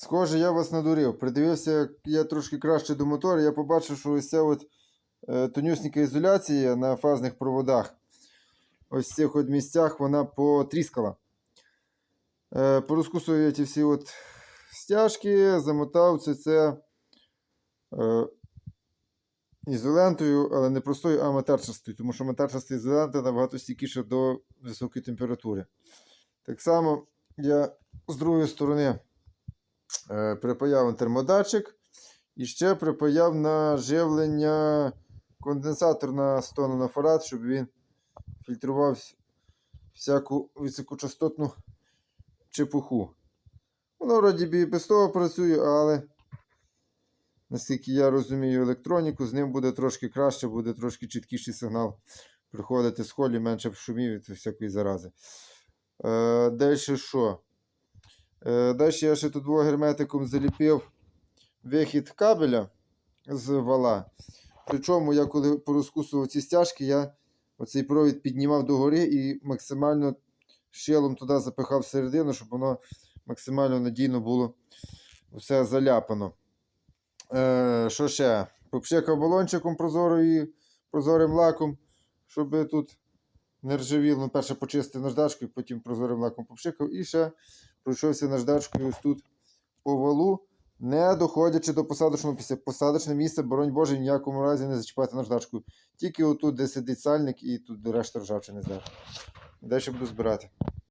Схоже, я вас надурив. Придивився, я трошки краще до мотора. Я побачив, що ось ця от е, тонюсінька ізоляція на фазних проводах. Ось в цих от місцях вона потріскала. Е, порозкусую я ті всі от стяжки, замотав це, це е, ізолентою, але не простою, а матерчастою, тому що матерчаста ізолента набагато стійкіша до високої температури. Так само я з другої сторони е, припаяв термодатчик і ще припаяв на живлення конденсатор на 100 нанофарад, щоб він фільтрував всяку високочастотну чепуху. Воно вроді б і без того працює, але наскільки я розумію електроніку, з ним буде трошки краще, буде трошки чіткіший сигнал приходити з холі, менше шумів від всякої зарази. Е, далі що? Е, далі я ще тут герметиком заліпив вихід кабеля з вала. Причому я коли порозкусував ці стяжки, я оцей провід піднімав догори і максимально щелом туди запихав всередину, щоб воно максимально надійно було все заляпано. Е, що ще? Попшикав балончиком прозорою, прозорим лаком, щоб тут не ржавіло. Ну, перше почистив наждачкою, потім прозорим лаком попшикав. І ще пройшовся наждачкою ось тут по валу, не доходячи до посадочного після. Посадочне місце, боронь Боже, в ніякому разі не зачіпати наждачкою. Тільки отут, де сидить сальник, і тут решта ржавчини здати. Далі буду збирати.